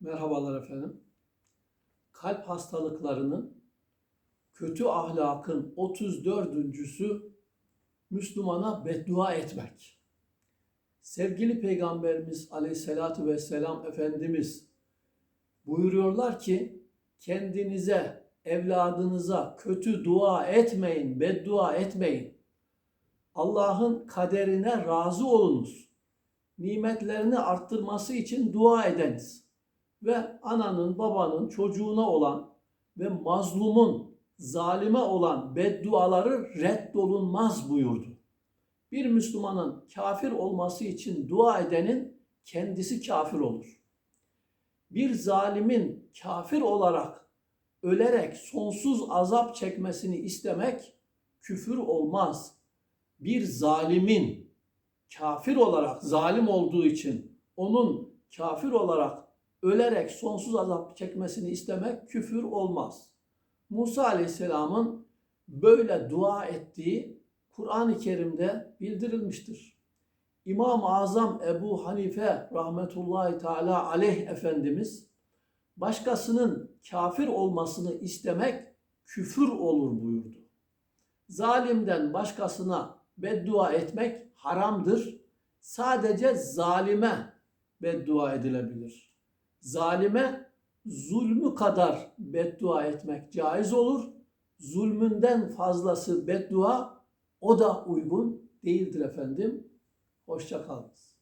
Merhabalar efendim. Kalp hastalıklarının kötü ahlakın 34.sü Müslümana beddua etmek. Sevgili Peygamberimiz Aleyhisselatü Vesselam Efendimiz buyuruyorlar ki kendinize, evladınıza kötü dua etmeyin, beddua etmeyin. Allah'ın kaderine razı olunuz. Nimetlerini arttırması için dua ediniz ve ananın, babanın, çocuğuna olan ve mazlumun, zalime olan bedduaları reddolunmaz buyurdu. Bir Müslümanın kafir olması için dua edenin kendisi kafir olur. Bir zalimin kafir olarak ölerek sonsuz azap çekmesini istemek küfür olmaz. Bir zalimin kafir olarak zalim olduğu için onun kafir olarak ölerek sonsuz azap çekmesini istemek küfür olmaz. Musa Aleyhisselam'ın böyle dua ettiği Kur'an-ı Kerim'de bildirilmiştir. İmam-ı Azam Ebu Hanife rahmetullahi teala aleyh Efendimiz başkasının kafir olmasını istemek küfür olur buyurdu. Zalimden başkasına beddua etmek haramdır. Sadece zalime beddua edilebilir. Zalime zulmü kadar beddua etmek caiz olur. Zulmünden fazlası beddua o da uygun değildir efendim. Hoşça kalınız.